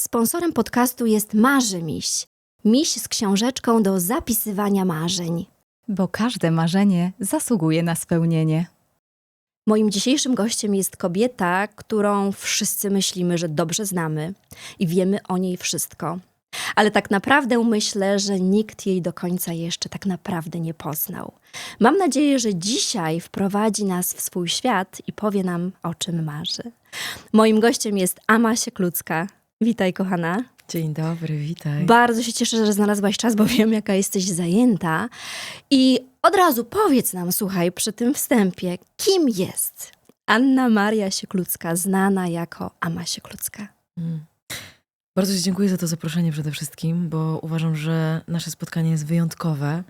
Sponsorem podcastu jest Marzy Miś. Miś z książeczką do zapisywania marzeń. Bo każde marzenie zasługuje na spełnienie. Moim dzisiejszym gościem jest kobieta, którą wszyscy myślimy, że dobrze znamy i wiemy o niej wszystko. Ale tak naprawdę myślę, że nikt jej do końca jeszcze tak naprawdę nie poznał. Mam nadzieję, że dzisiaj wprowadzi nas w swój świat i powie nam, o czym marzy. Moim gościem jest Ama Sieklucka. Witaj, kochana. Dzień dobry, witaj. Bardzo się cieszę, że znalazłaś czas, bo wiem, jaka jesteś zajęta. I od razu powiedz nam, słuchaj, przy tym wstępie, kim jest Anna Maria Sieklucka, znana jako Ama Sieklucka? Mm. Bardzo Ci dziękuję za to zaproszenie przede wszystkim, bo uważam, że nasze spotkanie jest wyjątkowe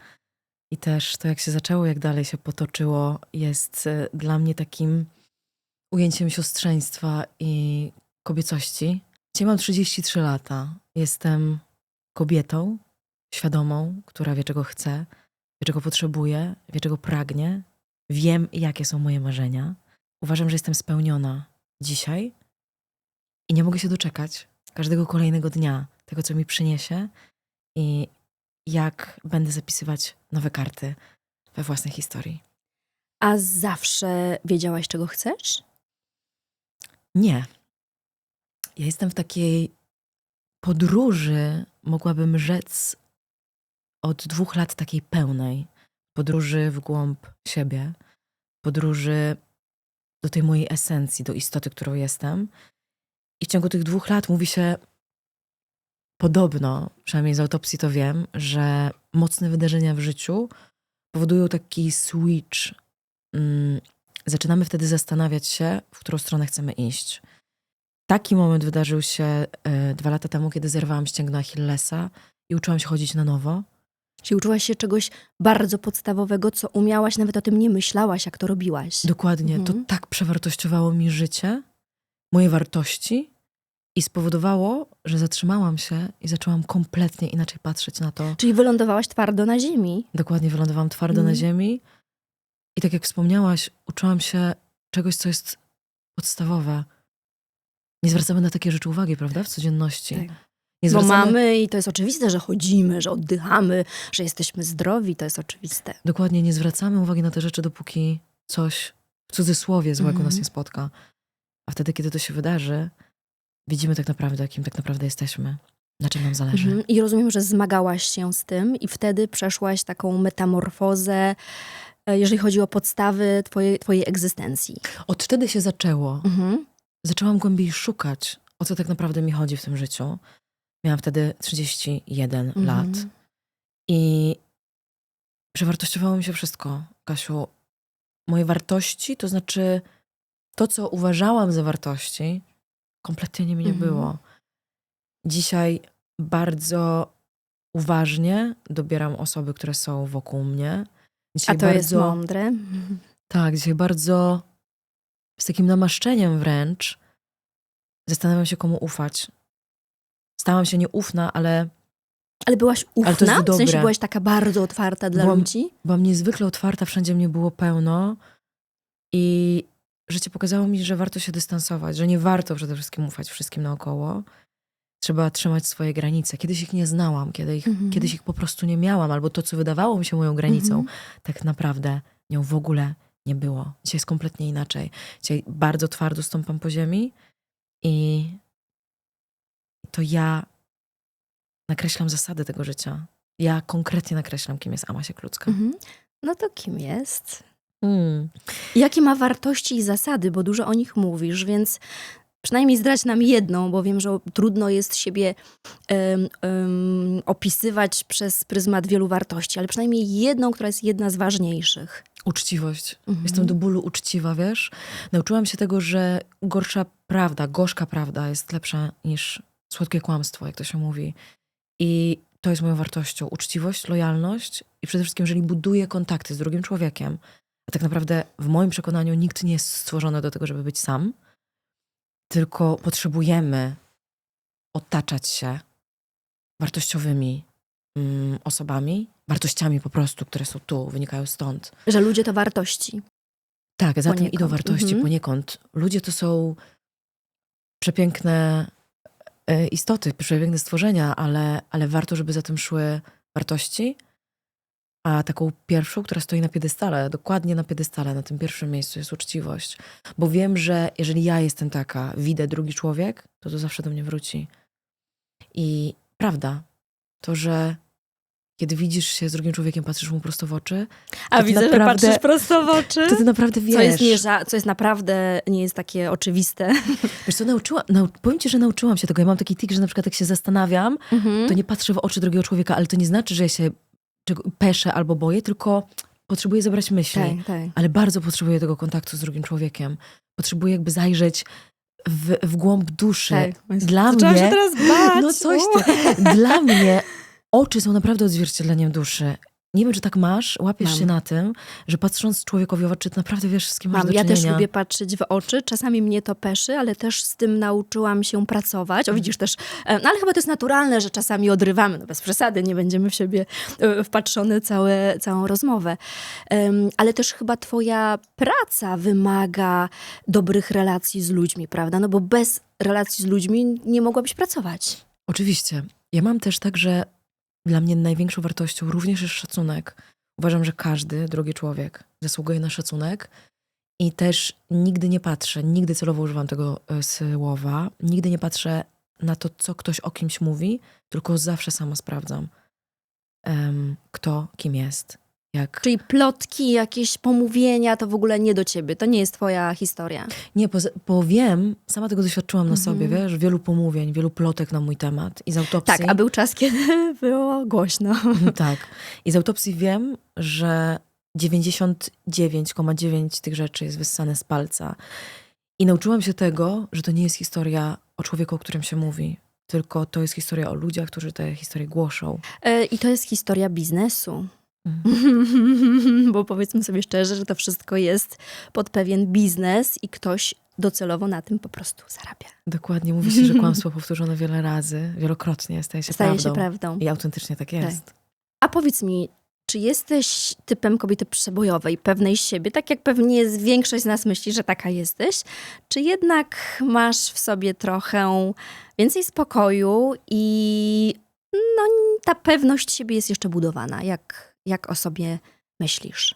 i też to, jak się zaczęło, jak dalej się potoczyło, jest e, dla mnie takim ujęciem siostrzeństwa i kobiecości. Dzisiaj mam 33 lata. Jestem kobietą świadomą, która wie, czego chce, wie, czego potrzebuje, wie, czego pragnie. Wiem, jakie są moje marzenia. Uważam, że jestem spełniona dzisiaj i nie mogę się doczekać każdego kolejnego dnia, tego, co mi przyniesie i jak będę zapisywać nowe karty we własnej historii. A zawsze wiedziałaś, czego chcesz? Nie. Ja jestem w takiej podróży, mogłabym rzec, od dwóch lat takiej pełnej. Podróży w głąb siebie, podróży do tej mojej esencji, do istoty, którą jestem. I w ciągu tych dwóch lat mówi się podobno, przynajmniej z autopsji to wiem, że mocne wydarzenia w życiu powodują taki switch. Mm, zaczynamy wtedy zastanawiać się, w którą stronę chcemy iść. Taki moment wydarzył się y, dwa lata temu, kiedy zerwałam ścięgno Achillesa i uczyłam się chodzić na nowo. Czyli uczyłaś się czegoś bardzo podstawowego, co umiałaś, nawet o tym nie myślałaś, jak to robiłaś. Dokładnie. Mhm. To tak przewartościowało mi życie, moje wartości i spowodowało, że zatrzymałam się i zaczęłam kompletnie inaczej patrzeć na to. Czyli wylądowałaś twardo na ziemi. Dokładnie wylądowałam twardo na Mhm. ziemi i tak jak wspomniałaś, uczyłam się czegoś, co jest podstawowe. Nie zwracamy na takie rzeczy uwagi, prawda? W codzienności. Tak. Nie Bo zwracamy... mamy i to jest oczywiste, że chodzimy, że oddychamy, że jesteśmy zdrowi, to jest oczywiste. Dokładnie, nie zwracamy uwagi na te rzeczy, dopóki coś w cudzysłowie złego Mhm. nas nie spotka. A wtedy, kiedy to się wydarzy, widzimy tak naprawdę, kim tak naprawdę jesteśmy, na czym nam zależy. Mhm. I rozumiem, że zmagałaś się z tym i wtedy przeszłaś taką metamorfozę, e, jeżeli chodzi o podstawy twojej, twojej egzystencji. Od wtedy się zaczęło. Mhm. Zaczęłam głębiej szukać, o co tak naprawdę mi chodzi w tym życiu. Miałam wtedy 31 Mhm. lat i przewartościowało mi się wszystko, Kasiu. Moje wartości, to znaczy to, co uważałam za wartości, kompletnie nimi nie Mhm. było. Dzisiaj bardzo uważnie dobieram osoby, które są wokół mnie. Dzisiaj A to jest bardzo, mądre. Tak, dzisiaj bardzo z takim namaszczeniem wręcz zastanawiam się, komu ufać. Stałam się nieufna, ale Ale byłaś Ale to jest ufna? W sensie byłaś taka bardzo otwarta dla Byłam- ludzi? byłam niezwykle otwarta, wszędzie mnie było pełno i życie pokazało mi, że warto się dystansować, że nie warto przede wszystkim ufać wszystkim naokoło. Trzeba trzymać swoje granice. Kiedyś ich nie znałam, kiedy ich, Mhm. kiedyś ich po prostu nie miałam, albo to, co wydawało mi się moją granicą, Mhm. tak naprawdę nią w ogóle nie było. Dzisiaj jest kompletnie inaczej. Dzisiaj bardzo twardo stąpam po ziemi i to ja nakreślam zasady tego życia. Ja konkretnie nakreślam, kim jest Ama Sieklucka. Mhm. No to kim jest? Mm. Jakie ma wartości i zasady, bo dużo o nich mówisz, więc przynajmniej zdradź nam jedną, bo wiem, że trudno jest siebie em, em, opisywać przez pryzmat wielu wartości, ale przynajmniej jedną, która jest jedna z ważniejszych. Uczciwość. Mhm. Jestem do bólu uczciwa, wiesz? Nauczyłam się tego, że gorsza prawda, gorzka prawda jest lepsza niż słodkie kłamstwo, jak to się mówi. I to jest moją wartością. Uczciwość, lojalność i przede wszystkim, jeżeli buduję kontakty z drugim człowiekiem, a tak naprawdę w moim przekonaniu nikt nie jest stworzony do tego, żeby być sam, tylko potrzebujemy otaczać się wartościowymi mm, osobami, wartościami po prostu, które są tu, wynikają stąd. Że ludzie to wartości. Tak, za tym Poniekąd, idą wartości mhm. poniekąd. Ludzie to są przepiękne e, istoty, przepiękne stworzenia, ale, ale warto, żeby za tym szły wartości. A taką pierwszą, która stoi na piedestale, dokładnie na piedestale, na tym pierwszym miejscu jest uczciwość. Bo wiem, że jeżeli ja jestem taka, widzę drugi człowiek, to to zawsze do mnie wróci. I prawda, to, że kiedy widzisz się z drugim człowiekiem, patrzysz mu prosto w oczy, A widzę, naprawdę- że patrzysz prosto w oczy. to ty naprawdę wiesz. Co jest, nie, co jest naprawdę nie jest takie oczywiste. Wiesz co, nauczyłam, nau, powiem ci, że nauczyłam się tego. Ja mam taki tik, że na przykład jak się zastanawiam, Mhm. to nie patrzę w oczy drugiego człowieka, ale to nie znaczy, że ja się czego, peszę albo boję, tylko potrzebuję zebrać myśli. Tak, tak. Ale bardzo potrzebuję tego kontaktu z drugim człowiekiem. Potrzebuję jakby zajrzeć w, w głąb duszy. tak. Dla Zaczęłam mnie- się teraz bać. No coś ty. Dla mnie oczy są naprawdę odzwierciedleniem duszy. Nie wiem, czy tak masz, łapiesz Mam. się na tym, że patrząc człowiekowi w oczy, naprawdę wiesz, z kim masz Mam, do ja też lubię patrzeć w oczy, czasami mnie to peszy, ale też z tym nauczyłam się pracować. O widzisz też, e, no ale chyba to jest naturalne, że czasami odrywamy, no bez przesady, nie będziemy w siebie e, wpatrzone całe, całą rozmowę. Ale też chyba twoja praca wymaga dobrych relacji z ludźmi, prawda? No bo bez relacji z ludźmi nie mogłabyś pracować. Oczywiście. Ja mam też tak, że dla mnie największą wartością również jest szacunek. Uważam, że każdy drugi człowiek zasługuje na szacunek i też nigdy nie patrzę, nigdy celowo używam tego e, słowa, nigdy nie patrzę na to, co ktoś o kimś mówi, tylko zawsze sama sprawdzam, em, kto kim jest. Jak... Czyli plotki, jakieś pomówienia, to w ogóle nie do ciebie, to nie jest twoja historia. Nie, bo, bo wiem, sama tego doświadczyłam na sobie, Mhm. wiesz, wielu pomówień, wielu plotek na mój temat i z autopsji. Tak, a był czas, kiedy było głośno. tak. I z autopsji wiem, że 99,9 tych rzeczy jest wyssane z palca. I nauczyłam się tego, że to nie jest historia o człowieku, o którym się mówi, tylko to jest historia o ludziach, którzy te historie głoszą. E, I to jest historia biznesu. Mhm. Bo powiedzmy sobie szczerze, że to wszystko jest pod pewien biznes i ktoś docelowo na tym po prostu zarabia. Dokładnie mówi się, że kłamstwo powtórzone wiele razy, wielokrotnie staje się Staje prawdą. się prawdą. I autentycznie tak jest. A powiedz mi, czy jesteś typem kobiety przebojowej, pewnej siebie, tak jak pewnie większość z nas myśli, że taka jesteś? Czy jednak masz w sobie trochę więcej spokoju i no, ta pewność siebie jest jeszcze budowana? Jak, jak o sobie myślisz?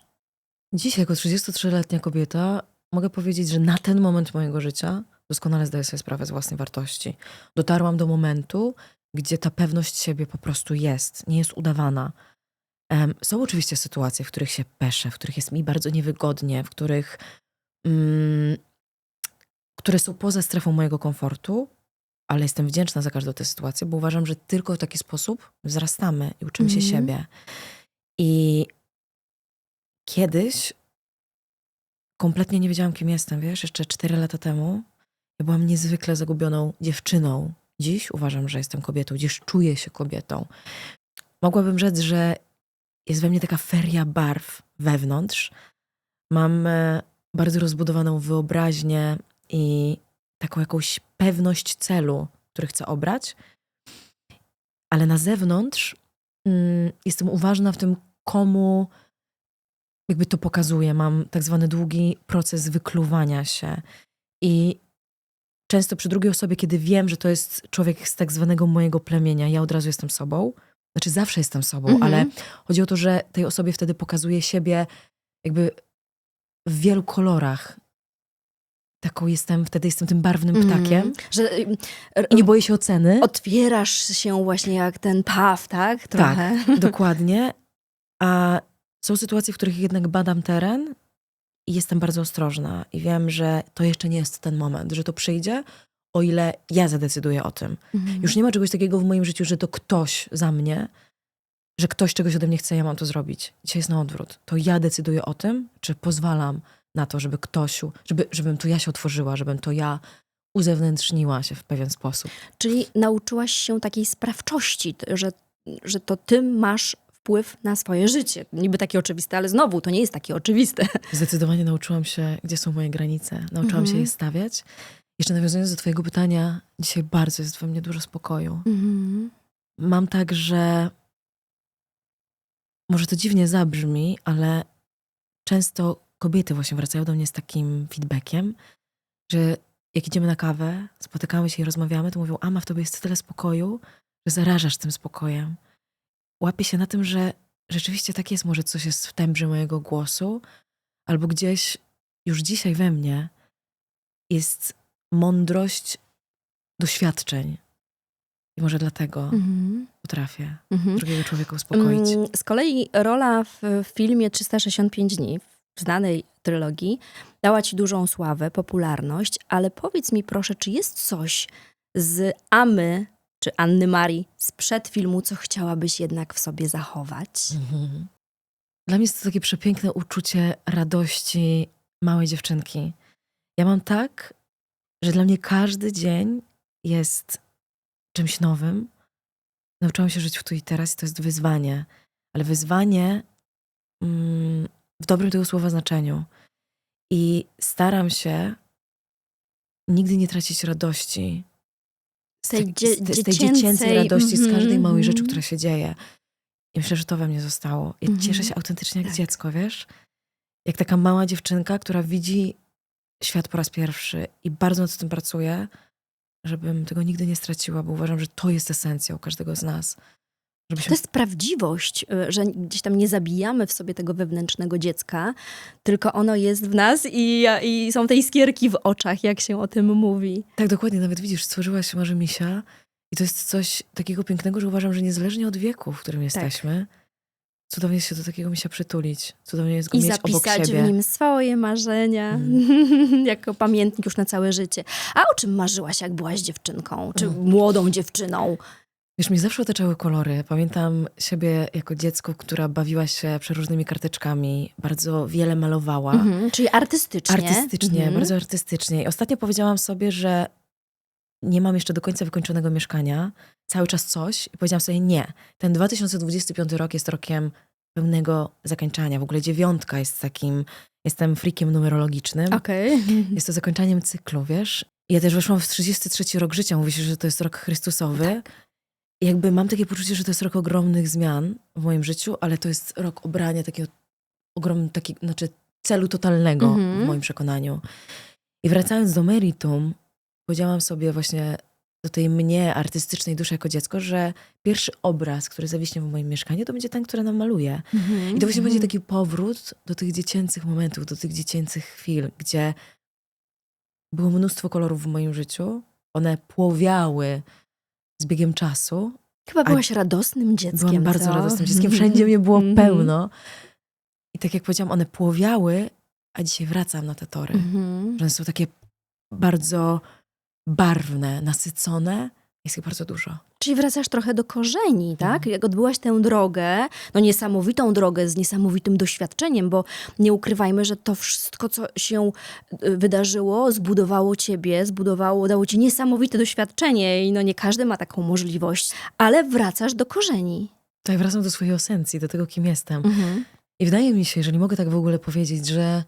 Dziś, jako 33-letnia kobieta, mogę powiedzieć, że na ten moment mojego życia doskonale zdaję sobie sprawę z własnej wartości. Dotarłam do momentu, gdzie ta pewność siebie po prostu jest, nie jest udawana. Em, są oczywiście sytuacje, w których się peszę, w których jest mi bardzo niewygodnie, w których. Mm, które są poza strefą mojego komfortu, ale jestem wdzięczna za każdą tę sytuację, bo uważam, że tylko w taki sposób wzrastamy i uczymy się Mhm. siebie. I kiedyś kompletnie nie wiedziałam, kim jestem, wiesz, jeszcze 4 lata temu. Ja byłam niezwykle zagubioną dziewczyną. Dziś uważam, że jestem kobietą, dziś czuję się kobietą. Mogłabym rzec, że jest we mnie taka feria barw wewnątrz. Mam e, bardzo rozbudowaną wyobraźnię i taką jakąś pewność celu, który chcę obrać. Ale na zewnątrz mm, jestem uważna w tym, komu jakby to pokazuję. Mam tak zwany długi proces wykluwania się. I często przy drugiej osobie, kiedy wiem, że to jest człowiek z tak zwanego mojego plemienia, ja od razu jestem sobą. Znaczy zawsze jestem sobą, Mhm. ale chodzi o to, że tej osobie wtedy pokazuję siebie jakby w wielu kolorach. Taką jestem, wtedy jestem tym barwnym ptakiem. Mhm. Że y, I nie boję się oceny. otwierasz się właśnie jak ten paw, tak? Trochę. Dokładnie. A są sytuacje, w których jednak badam teren i jestem bardzo ostrożna. I wiem, że to jeszcze nie jest ten moment, że to przyjdzie, o ile ja zadecyduję o tym. Mhm. Już nie ma czegoś takiego w moim życiu, że to ktoś za mnie, że ktoś czegoś ode mnie chce, ja mam to zrobić. Dzisiaj jest na odwrót. To ja decyduję o tym, czy pozwalam na to, żeby ktoś, żeby, żebym to ja się otworzyła, żebym to ja uzewnętrzniła się w pewien sposób. Czyli nauczyłaś się takiej sprawczości, że, że to ty masz wpływ na swoje życie. Niby takie oczywiste, ale znowu to nie jest takie oczywiste. Zdecydowanie nauczyłam się, gdzie są moje granice. Nauczyłam się Mhm. je stawiać. Jeszcze nawiązując do Twojego pytania, dzisiaj bardzo jest we mnie dużo spokoju. Mhm. Mam tak, że może to dziwnie zabrzmi, ale często kobiety właśnie wracają do mnie z takim feedbackiem, że jak idziemy na kawę, spotykamy się i rozmawiamy, to mówią, Ama, w tobie jest tyle spokoju, że zarażasz tym spokojem. Łapię się na tym, że rzeczywiście tak jest, może coś jest w tembrze mojego głosu, albo gdzieś już dzisiaj we mnie jest mądrość doświadczeń. I może dlatego Mhm. potrafię Mhm. drugiego człowieka uspokoić. Mm, Z kolei rola w filmie 365 dni, znanej trylogii, dała ci dużą sławę, popularność, ale powiedz mi proszę, czy jest coś z Amy czy Anny Marii sprzed filmu, co chciałabyś jednak w sobie zachować? Mhm. Dla mnie jest to takie przepiękne uczucie radości małej dziewczynki. Ja mam tak, że dla mnie każdy dzień jest czymś nowym. Nauczyłam się żyć w tu i teraz i to jest wyzwanie. Ale wyzwanie mm, w dobrym tego słowa znaczeniu. I staram się nigdy nie tracić radości. Z Tej dzie- z, z tej dziecięcej, dziecięcej radości, z mhm, każdej małej rzeczy, mhm. która się dzieje. I myślę, że to we mnie zostało. Ja Mhm. cieszę się autentycznie jak Tak. dziecko, wiesz? Jak taka mała dziewczynka, która widzi świat po raz pierwszy i bardzo nad tym pracuję, żebym tego nigdy nie straciła, bo uważam, że to jest esencją każdego z nas. To Żebyśmy jest prawdziwość, y, że gdzieś tam nie zabijamy w sobie tego wewnętrznego dziecka, tylko ono jest w nas i, i są te iskierki w oczach, jak się o tym mówi. Tak, dokładnie. Nawet widzisz, stworzyłaś może misia i to jest coś takiego pięknego, że uważam, że niezależnie od wieku, w którym jesteśmy, cudownie jest się do takiego misia przytulić. Cudownie jest go I mieć obok zapisać siebie. w nim swoje marzenia, jako pamiętnik już na całe życie. A o czym marzyłaś, jak byłaś dziewczynką, czy Mm. młodą dziewczyną? Wiesz, mnie zawsze otaczały kolory. Pamiętam siebie jako dziecko, która bawiła się przeróżnymi karteczkami, bardzo wiele malowała. Mhm, czyli artystycznie. Artystycznie, Mhm. bardzo artystycznie. I ostatnio powiedziałam sobie, że nie mam jeszcze do końca wykończonego mieszkania, cały czas coś. I powiedziałam sobie, nie, ten 2025 rok jest rokiem pełnego zakończania. W ogóle dziewiątka jest takim, jestem frikiem numerologicznym. Okej. Jest to zakończaniem cyklu, wiesz? Ja też weszłam w 33 rok życia. Mówi się, że to jest rok Chrystusowy. I jakby mam takie poczucie, że to jest rok ogromnych zmian w moim życiu, ale to jest rok obrania takiego ogromnego, taki, znaczy celu totalnego Mhm. w moim przekonaniu. I wracając do meritum, powiedziałam sobie właśnie do tej mnie artystycznej duszy jako dziecko, że pierwszy obraz, który zawiśnie w moim mieszkaniu, to będzie ten, który nam maluje. Mhm. I to właśnie będzie Mhm. taki powrót do tych dziecięcych momentów, do tych dziecięcych chwil, gdzie było mnóstwo kolorów w moim życiu. One płowiały z biegiem czasu. Chyba byłaś radosnym dzieckiem, Byłam bardzo co? radosnym dzieckiem. Wszędzie mnie było Mhm. pełno. I tak jak powiedziałam, one płowiały, a dzisiaj wracam na te tory. Mhm. One są takie bardzo barwne, nasycone. Jest ich bardzo dużo. Czyli wracasz trochę do korzeni, tak? Mhm. Jak odbyłaś tę drogę, no niesamowitą drogę z niesamowitym doświadczeniem, bo nie ukrywajmy, że to wszystko, co się y, wydarzyło, zbudowało ciebie, zbudowało, dało ci niesamowite doświadczenie i no nie każdy ma taką możliwość, ale wracasz do korzeni. Tutaj wracam do swojej esencji, do tego, kim jestem. Mhm. I wydaje mi się, jeżeli mogę tak w ogóle powiedzieć, że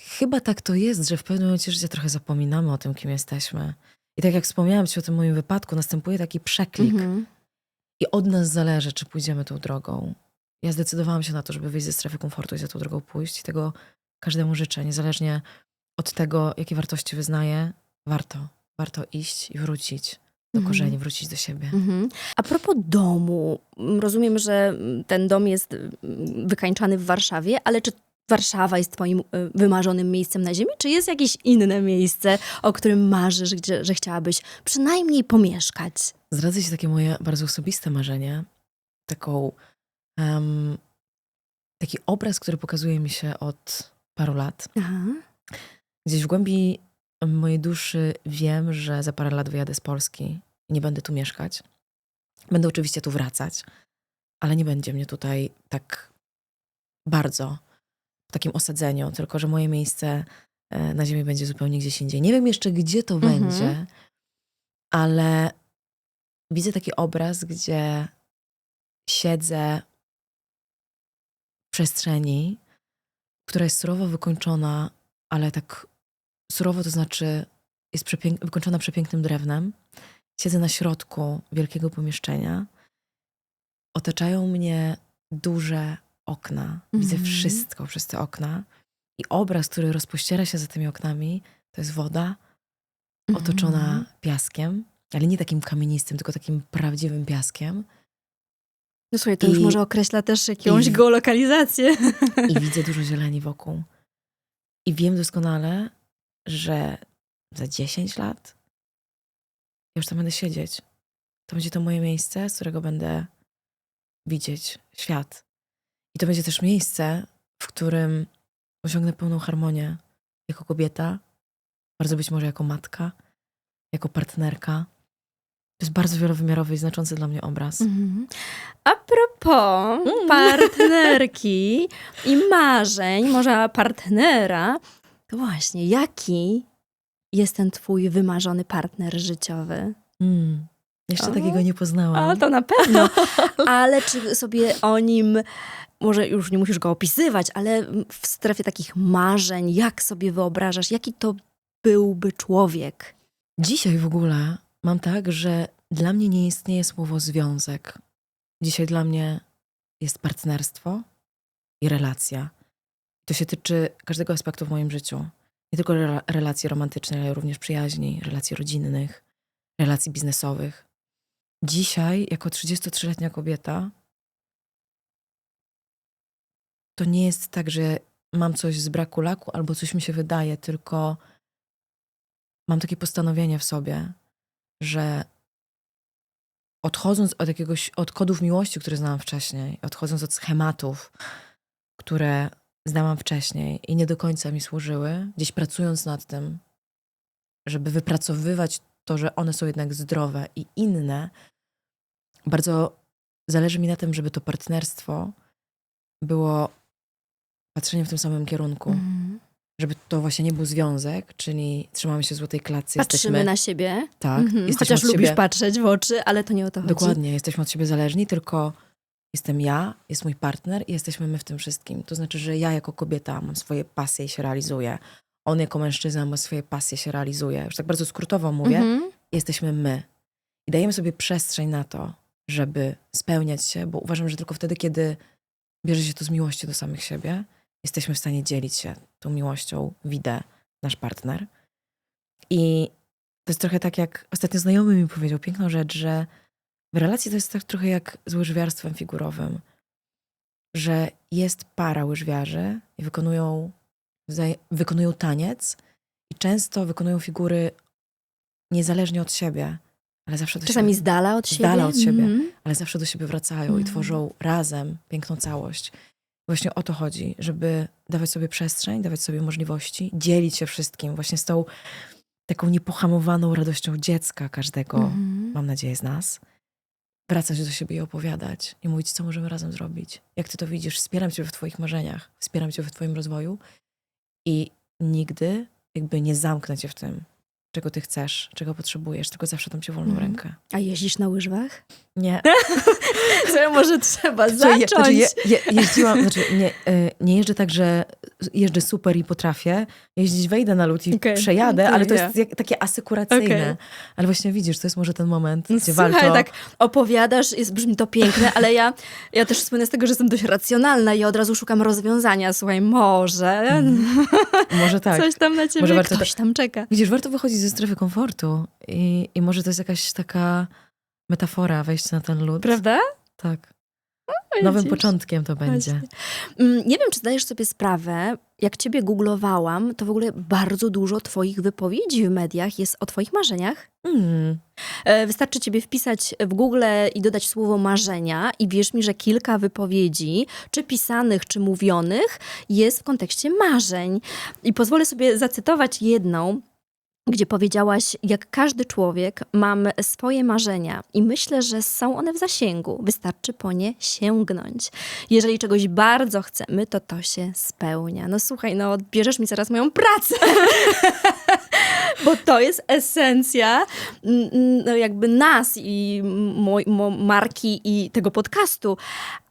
chyba tak to jest, że w pewnym momencie życia trochę zapominamy o tym, kim jesteśmy. I tak jak wspomniałam ci o tym moim wypadku, następuje taki przeklik. Mhm. I od nas zależy, czy pójdziemy tą drogą. Ja zdecydowałam się na to, żeby wyjść ze strefy komfortu i za tą drogą pójść. I tego każdemu życzę, niezależnie od tego, jakie wartości wyznaję. Warto, warto iść i wrócić do Mhm. korzeni, wrócić do siebie. Mhm. A propos domu, m, rozumiem, że m, ten dom jest m, wykańczany w Warszawie, ale czy Warszawa jest twoim y, wymarzonym miejscem na ziemi, czy jest jakieś inne miejsce, o którym marzysz, gdzie, że chciałabyś przynajmniej pomieszkać? Zdradzę ci takie moje bardzo osobiste marzenie. Taką, em, taki obraz, który pokazuje mi się od paru lat. Aha. Gdzieś w głębi mojej duszy wiem, że za parę lat wyjadę z Polski i nie będę tu mieszkać. Będę oczywiście tu wracać, ale nie będzie mnie tutaj tak bardzo w takim osadzeniu, tylko że moje miejsce e, na ziemi będzie zupełnie gdzieś indziej. Nie wiem jeszcze, gdzie to Mhm. będzie, ale widzę taki obraz, gdzie siedzę w przestrzeni, która jest surowo wykończona, ale tak surowo to znaczy jest przepięk- wykończona przepięknym drewnem. Siedzę na środku wielkiego pomieszczenia. Otaczają mnie duże okna. Widzę Mhm. wszystko przez te okna. I obraz, który rozpościera się za tymi oknami, to jest woda, otoczona Mhm. piaskiem, ale nie takim kamienistym, tylko takim prawdziwym piaskiem. No słuchaj, to już I- może określa też jakąś i- geolokalizację. I widzę dużo zieleni wokół. I wiem doskonale, że za 10 lat ja już tam będę siedzieć. To będzie to moje miejsce, z którego będę widzieć świat. I to będzie też miejsce, w którym osiągnę pełną harmonię jako kobieta, bardzo być może jako matka, jako partnerka. To jest bardzo wielowymiarowy i znaczący dla mnie obraz. Mhm. A propos Mm. partnerki i marzeń, może partnera, to właśnie, jaki jest ten twój wymarzony partner życiowy? Mm. Jeszcze takiego nie poznałam. A, to na pewno. Ale czy sobie o nim, może już nie musisz go opisywać, ale w strefie takich marzeń, jak sobie wyobrażasz, jaki to byłby człowiek? Dzisiaj w ogóle mam tak, że dla mnie nie istnieje słowo związek. Dzisiaj dla mnie jest partnerstwo i relacja. To się tyczy każdego aspektu w moim życiu. Nie tylko rela- relacji romantycznych, ale również przyjaźni, relacji rodzinnych, relacji biznesowych. Dzisiaj, jako 33-letnia kobieta, to nie jest tak, że mam coś z braku laku albo coś mi się wydaje, tylko mam takie postanowienie w sobie, że odchodząc od jakiegoś, od kodów miłości, które znałam wcześniej, odchodząc od schematów, które znałam wcześniej i nie do końca mi służyły, gdzieś pracując nad tym, żeby wypracowywać to, że one są jednak zdrowe i inne, bardzo zależy mi na tym, żeby to partnerstwo było patrzeniem w tym samym kierunku. Mhm. Żeby to właśnie nie był związek, czyli trzymamy się złotej klatce, Patrzymy jesteśmy na siebie. tak, Mhm. jesteśmy Chociaż lubisz siebie, patrzeć w oczy, ale to nie o to chodzi. Dokładnie, jesteśmy od siebie zależni, tylko jestem ja, jest mój partner i jesteśmy my w tym wszystkim. To znaczy, że ja jako kobieta mam swoje pasje i się realizuję. On jako mężczyzna ma swoje pasje, się realizuje. Już tak bardzo skrótowo mówię. Mhm. Jesteśmy my. I dajemy sobie przestrzeń na to, żeby spełniać się, bo uważam, że tylko wtedy, kiedy bierze się to z miłości do samych siebie, jesteśmy w stanie dzielić się tą miłością, widzę nasz partner. I to jest trochę tak, jak ostatnio znajomy mi powiedział piękną rzecz, że w relacji to jest tak trochę jak z łyżwiarstwem figurowym, że jest para łyżwiarzy i wykonują, wykonują taniec i często wykonują figury niezależnie od siebie, ale zawsze do Czasami siebie, z dala od siebie. dala od siebie. Mhm. ale zawsze do siebie wracają i Mhm. tworzą razem piękną całość. Właśnie o to chodzi, żeby dawać sobie przestrzeń, dawać sobie możliwości, dzielić się wszystkim, właśnie z tą taką niepohamowaną radością dziecka każdego, Mhm. mam nadzieję, z nas. Wracać do siebie i opowiadać i mówić, co możemy razem zrobić. Jak ty to widzisz, wspieram cię w twoich marzeniach, wspieram cię w twoim rozwoju i nigdy jakby nie zamknę cię w tym, czego ty chcesz, czego potrzebujesz, tylko zawsze dam ci wolną Mhm. rękę. A jeździsz na łyżwach? Nie, Co może trzeba Słuchaj, je- zacząć? Znaczy, je, je, jeździłam, znaczy nie, y, nie jeżdżę tak, że jeżdżę super i potrafię. Jeździć wejdę na lód i Okej. przejadę, To ale to jest takie asykuracyjne. Okej. Ale właśnie widzisz, to jest może ten moment, No gdzie Słuchaj, tak opowiadasz, jest, brzmi to piękne, ale ja, ja też słynę z tego, że jestem dość racjonalna i od razu szukam rozwiązania. Słuchaj, może Może tak. coś tam na ciebie, Może warto ktoś tam czeka. Widzisz, warto wychodzić ze strefy komfortu i, i może to jest jakaś taka metafora wejścia na ten lód. Prawda? Tak. Nowym początkiem to będzie. Właśnie. Mm, Nie wiem, czy zdajesz sobie sprawę, jak ciebie googlowałam, to w ogóle bardzo dużo twoich wypowiedzi w mediach jest o twoich marzeniach. Mm. E, Wystarczy ciebie wpisać w Google i dodać słowo marzenia i wierz mi, że kilka wypowiedzi, czy pisanych, czy mówionych, jest w kontekście marzeń. I pozwolę sobie zacytować jedną, gdzie powiedziałaś, jak każdy człowiek mam swoje marzenia i myślę, że są one w zasięgu. Wystarczy po nie sięgnąć. Jeżeli czegoś bardzo chcemy, to to się spełnia. No słuchaj, no odbierzesz mi zaraz moją pracę. Bo to jest esencja mm, mm, no jakby nas i moj, mo, marki i tego podcastu.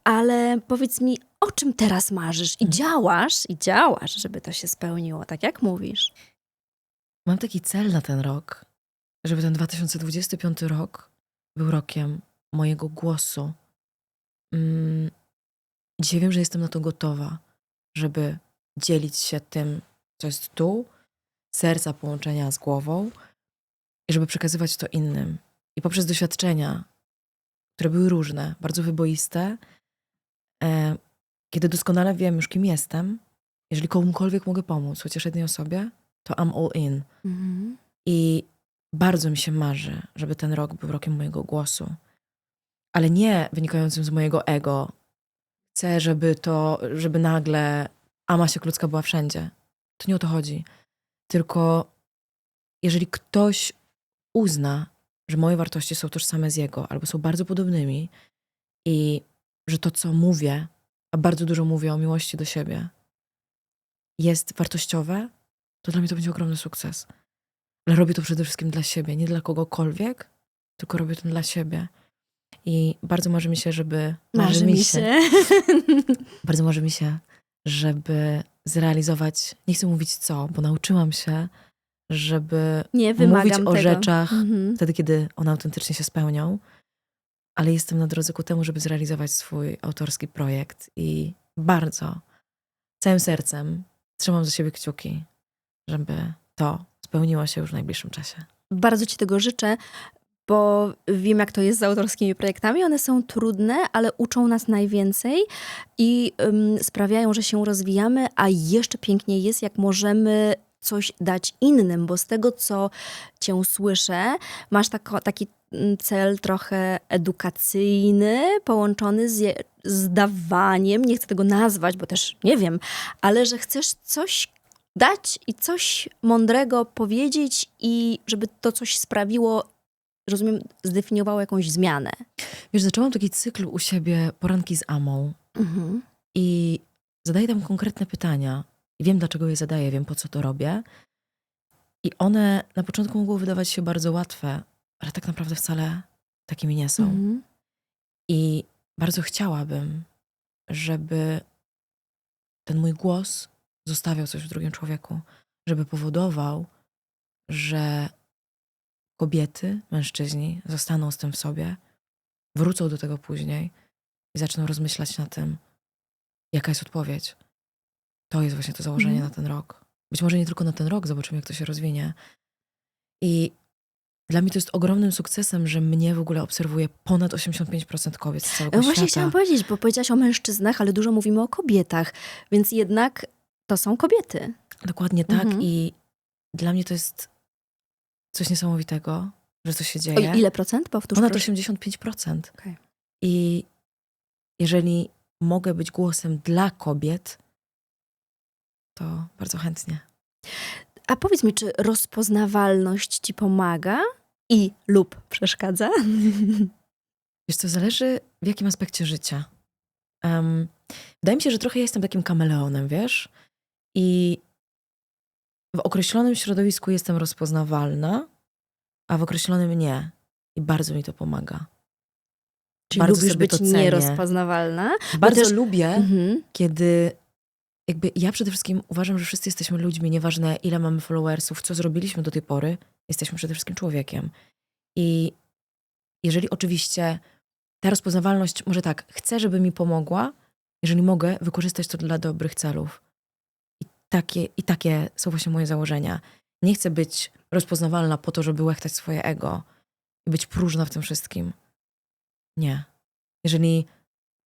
Ale powiedz mi, o czym teraz marzysz? I działasz, i działasz, żeby to się spełniło, tak jak mówisz. Mam taki cel na ten rok, żeby ten 2025 rok był rokiem mojego głosu. Mm, Dzisiaj wiem, że jestem na to gotowa, żeby dzielić się tym, co jest tu, serca połączenia z głową i żeby przekazywać to innym. I poprzez doświadczenia, które były różne, bardzo wyboiste, e, kiedy doskonale wiem już, kim jestem, jeżeli komukolwiek mogę pomóc, chociaż jednej osobie, to I'm all in. Mhm. I bardzo mi się marzy, żeby ten rok był rokiem mojego głosu. Ale nie wynikającym z mojego ego. Chcę, żeby to, żeby nagle Amasia Klucka była wszędzie. To nie o to chodzi. Tylko jeżeli ktoś uzna, że moje wartości są tożsame z jego, albo są bardzo podobnymi i że to, co mówię, a bardzo dużo mówię o miłości do siebie, jest wartościowe, to dla mnie to będzie ogromny sukces. Ale robię to przede wszystkim dla siebie, nie dla kogokolwiek, tylko robię to dla siebie. I bardzo marzy mi się, żeby. Marzy mi się. Bardzo marzy mi się, żeby zrealizować. Nie chcę mówić co, bo nauczyłam się, żeby Nie mówić o tego. rzeczach Mhm. wtedy, kiedy one autentycznie się spełnią. Ale jestem na drodze ku temu, żeby zrealizować swój autorski projekt i bardzo, całym sercem trzymam za siebie kciuki, żeby to spełniło się już w najbliższym czasie. Bardzo Ci tego życzę, bo wiem, jak to jest z autorskimi projektami. One są trudne, ale uczą nas najwięcej i sprawiają, że się rozwijamy, a jeszcze piękniej jest, jak możemy coś dać innym, bo z tego, co Cię słyszę, masz tako, taki cel trochę edukacyjny, połączony z, je- z dawaniem, nie chcę tego nazwać, bo też nie wiem, ale że chcesz coś dać i coś mądrego powiedzieć i żeby to coś sprawiło, rozumiem, zdefiniowało jakąś zmianę. Wiesz, zaczęłam taki cykl u siebie poranki z Amą Mhm. i zadaję tam konkretne pytania. I wiem, dlaczego je zadaję, wiem, po co to robię. I one na początku mogły wydawać się bardzo łatwe, ale tak naprawdę wcale takimi nie są. Mhm. I bardzo chciałabym, żeby ten mój głos zostawiał coś w drugim człowieku, żeby powodował, że kobiety, mężczyźni zostaną z tym w sobie, wrócą do tego później i zaczną rozmyślać na tym, jaka jest odpowiedź. To jest właśnie to założenie Mhm. na ten rok. Być może nie tylko na ten rok, zobaczymy, jak to się rozwinie. I dla mnie to jest ogromnym sukcesem, że mnie w ogóle obserwuje ponad 85% kobiet z całego No Właśnie świata. chciałam powiedzieć, bo powiedziałaś o mężczyznach, ale dużo mówimy o kobietach, więc jednak to są kobiety. Dokładnie tak. Mhm. I dla mnie to jest coś niesamowitego, że to się O dzieje. ile procent? Powtórz Ponad proszę. 85%. Okej. I jeżeli mogę być głosem dla kobiet, to bardzo chętnie. A powiedz mi, czy rozpoznawalność ci pomaga i lub przeszkadza? Wiesz co, zależy w jakim aspekcie życia. Em, wydaje mi się, że trochę jestem takim kameleonem, wiesz? I w określonym środowisku jestem rozpoznawalna, a w określonym nie. I bardzo mi to pomaga. Czyli Bardzo lubisz być nierozpoznawalna? Bardzo też- lubię, Mhm. kiedy jakby ja przede wszystkim uważam, że wszyscy jesteśmy ludźmi, nieważne ile mamy followersów, co zrobiliśmy do tej pory, jesteśmy przede wszystkim człowiekiem. I jeżeli oczywiście ta rozpoznawalność, może tak, chcę, żeby mi pomogła, jeżeli mogę, wykorzystać to dla dobrych celów. Takie, I takie są właśnie moje założenia. Nie chcę być rozpoznawalna po to, żeby łechtać swoje ego i być próżna w tym wszystkim. Nie. Jeżeli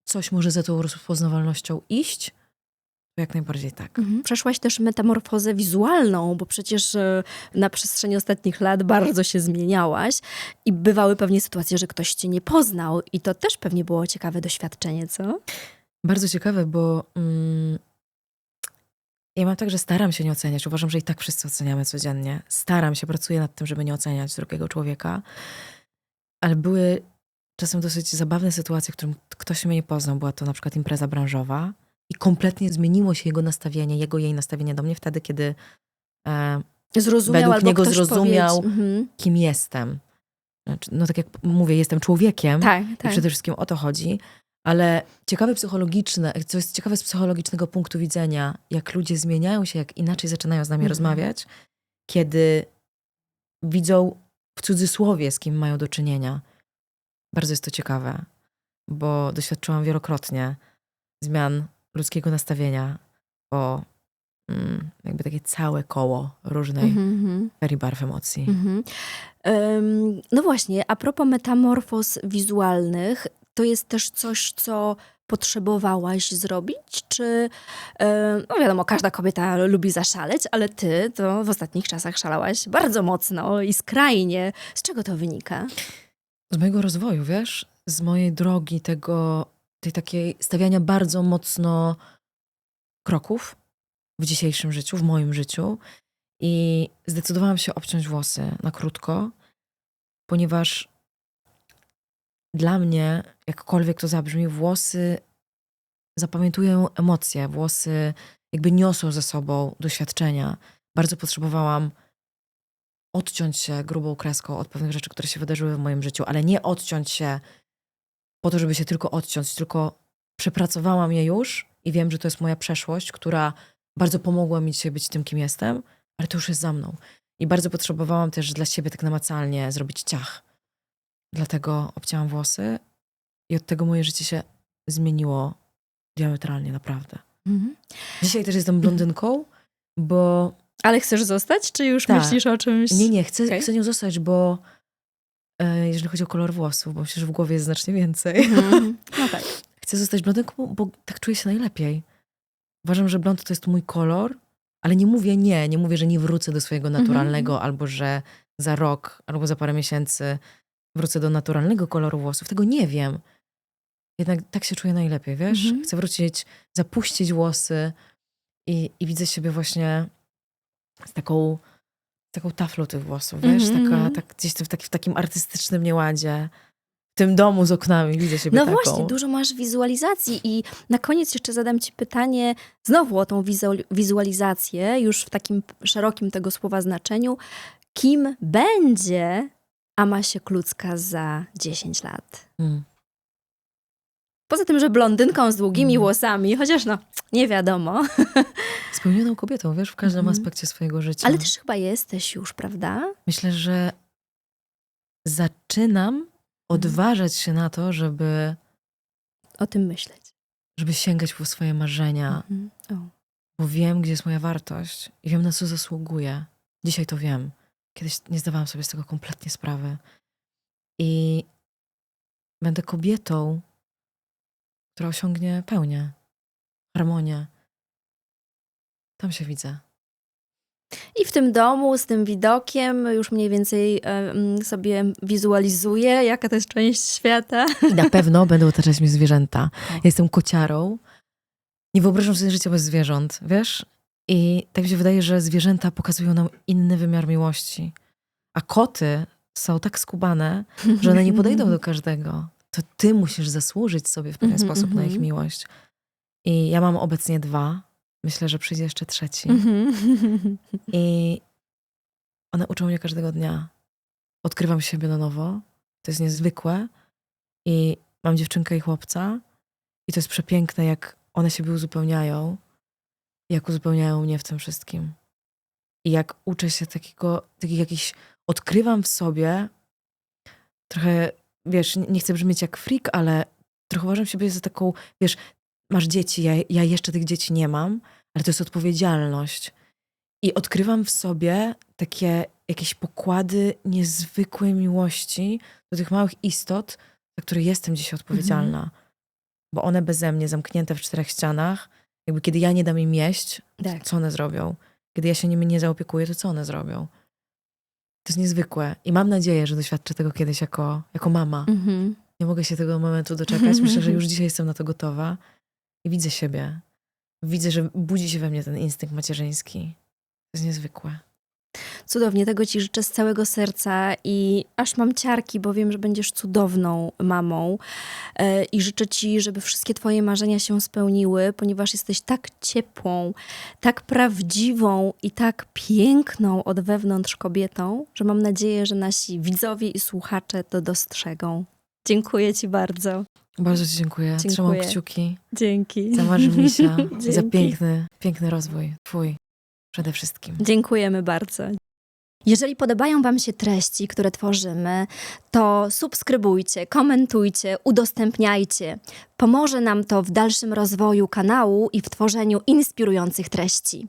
coś może za tą rozpoznawalnością iść, to jak najbardziej tak. Mhm. Przeszłaś też metamorfozę wizualną, bo przecież e, na przestrzeni ostatnich lat bardzo się zmieniałaś i bywały pewnie sytuacje, że ktoś cię nie poznał i to też pewnie było ciekawe doświadczenie, co? Bardzo ciekawe, bo mm, ja mam tak, że staram się nie oceniać. Uważam, że i tak wszyscy oceniamy codziennie. Staram się, pracuję nad tym, żeby nie oceniać drugiego człowieka. Ale były czasem dosyć zabawne sytuacje, w którym ktoś mnie nie poznał. Była to na przykład impreza branżowa i kompletnie zmieniło się jego nastawienie, jego, jej nastawienie do mnie wtedy, kiedy e, Zrozumiał Według niego zrozumiał. Powiedz, mhm. kim jestem. Znaczy, no tak jak mówię, jestem człowiekiem. Tak, I tak. przede wszystkim o to chodzi. Ale ciekawe psychologiczne, co jest ciekawe z psychologicznego punktu widzenia, jak ludzie zmieniają się, jak inaczej zaczynają z nami Mhm. rozmawiać, kiedy widzą w cudzysłowie, z kim mają do czynienia. Bardzo jest to ciekawe, bo doświadczyłam wielokrotnie zmian ludzkiego nastawienia po mm, jakby takie całe koło różnej mhm. ferii barw emocji. Mhm. Em, No właśnie, a propos metamorfoz wizualnych, to jest też coś, co potrzebowałaś zrobić? Czy, e, no wiadomo, każda kobieta lubi zaszaleć, ale ty to w ostatnich czasach szalałaś bardzo mocno i skrajnie. Z czego to wynika? Z mojego rozwoju, wiesz, z mojej drogi tego, tej takiej stawiania bardzo mocno kroków w dzisiejszym życiu, w moim życiu i zdecydowałam się obciąć włosy na krótko, ponieważ dla mnie, jakkolwiek to zabrzmi, włosy zapamiętują emocje, włosy jakby niosą ze sobą doświadczenia. Bardzo potrzebowałam odciąć się grubą kreską od pewnych rzeczy, które się wydarzyły w moim życiu, ale nie odciąć się po to, żeby się tylko odciąć, tylko przepracowałam je już i wiem, że to jest moja przeszłość, która bardzo pomogła mi dzisiaj być tym, kim jestem, ale to już jest za mną. I bardzo potrzebowałam też dla siebie tak namacalnie zrobić ciach. Dlatego obcięłam włosy i od tego moje życie się zmieniło diametralnie, naprawdę. Mhm. Dzisiaj też jestem blondynką, bo Ale chcesz zostać, czy już Tak. myślisz o czymś? Nie, nie, chcę, Okej. chcę nią zostać, bo e, jeżeli chodzi o kolor włosów, bo myślę, że w głowie jest znacznie więcej. Mhm. No tak. Chcę zostać blondynką, bo, bo tak czuję się najlepiej. Uważam, że blond to jest mój kolor, ale nie mówię nie, nie mówię, że nie wrócę do swojego Mhm, naturalnego, albo że za rok, albo za parę miesięcy wrócę do naturalnego koloru włosów. Tego nie wiem. Jednak tak się czuję najlepiej, wiesz? Mhm. Chcę wrócić, zapuścić włosy i, i widzę siebie właśnie z taką, z taką taflą tych włosów, wiesz? Mhm, Taka, mhm. tak, gdzieś w, taki, w takim artystycznym nieładzie. W tym domu z oknami widzę siebie No taką. właśnie, dużo masz wizualizacji i na koniec jeszcze zadam ci pytanie znowu o tą wizu- wizualizację, już w takim szerokim tego słowa znaczeniu. Kim będzie Amasia Klucka za 10 lat? Mm. Poza tym, że blondynką z długimi Mm. włosami, chociaż no, nie wiadomo. Spełnioną kobietą, wiesz, w każdym Mhm. aspekcie swojego życia. Ale też chyba jesteś już, prawda? Myślę, że zaczynam odważać się na to, żeby, O tym myśleć. żeby sięgać po swoje marzenia, Mhm. Bo wiem, gdzie jest moja wartość i wiem, na co zasługuję. Dzisiaj to wiem. Kiedyś nie zdawałam sobie z tego kompletnie sprawy. I będę kobietą, która osiągnie pełnię, harmonię. Tam się widzę. I w tym domu, z tym widokiem, już mniej więcej mm, sobie wizualizuję, jaka to jest część świata. I na pewno będą otaczać mnie zwierzęta. O. Jestem kociarą. Nie wyobrażam sobie życia bez zwierząt, wiesz? I tak mi się wydaje, że zwierzęta pokazują nam inny wymiar miłości. A koty są tak skubane, że one nie podejdą do każdego. To ty musisz zasłużyć sobie w pewien Mhm, sposób na ich mhm. miłość. I ja mam obecnie dwa. Myślę, że przyjdzie jeszcze trzeci. Mhm. I one uczą mnie każdego dnia. Odkrywam siebie na nowo. To jest niezwykłe. I mam dziewczynkę i chłopca. I to jest przepiękne, jak one siebie uzupełniają. Jak uzupełniają mnie w tym wszystkim. I jak uczę się takiego, takich jakichś, odkrywam w sobie trochę, wiesz, nie chcę brzmieć jak freak, ale trochę uważam siebie za taką, wiesz, masz dzieci, ja, ja jeszcze tych dzieci nie mam, ale to jest odpowiedzialność. I odkrywam w sobie takie jakieś pokłady niezwykłej miłości do tych małych istot, za które jestem dzisiaj odpowiedzialna. Bo one beze mnie, zamknięte w czterech ścianach, jakby kiedy ja nie dam im jeść, Tak. co one zrobią? Kiedy ja się nimi nie zaopiekuję, to co one zrobią? To jest niezwykłe. I mam nadzieję, że doświadczę tego kiedyś jako, jako mama. Mhm. Nie mogę się tego momentu doczekać. Myślę, że już dzisiaj jestem na to gotowa i widzę siebie. Widzę, że budzi się we mnie ten instynkt macierzyński. To jest niezwykłe. Cudownie, tego ci życzę z całego serca i aż mam ciarki, bo wiem, że będziesz cudowną mamą E, i życzę ci, żeby wszystkie twoje marzenia się spełniły, ponieważ jesteś tak ciepłą, tak prawdziwą i tak piękną od wewnątrz kobietą, że mam nadzieję, że nasi widzowie i słuchacze to dostrzegą. Dziękuję ci bardzo. Bardzo Ci dziękuję. Trzymam Dziękuję. kciuki Dzięki. za Marzymisia i za piękny, piękny rozwój. Twój przede wszystkim. Dziękujemy bardzo. Jeżeli podobają Wam się treści, które tworzymy, to subskrybujcie, komentujcie, udostępniajcie. Pomoże nam to w dalszym rozwoju kanału i w tworzeniu inspirujących treści.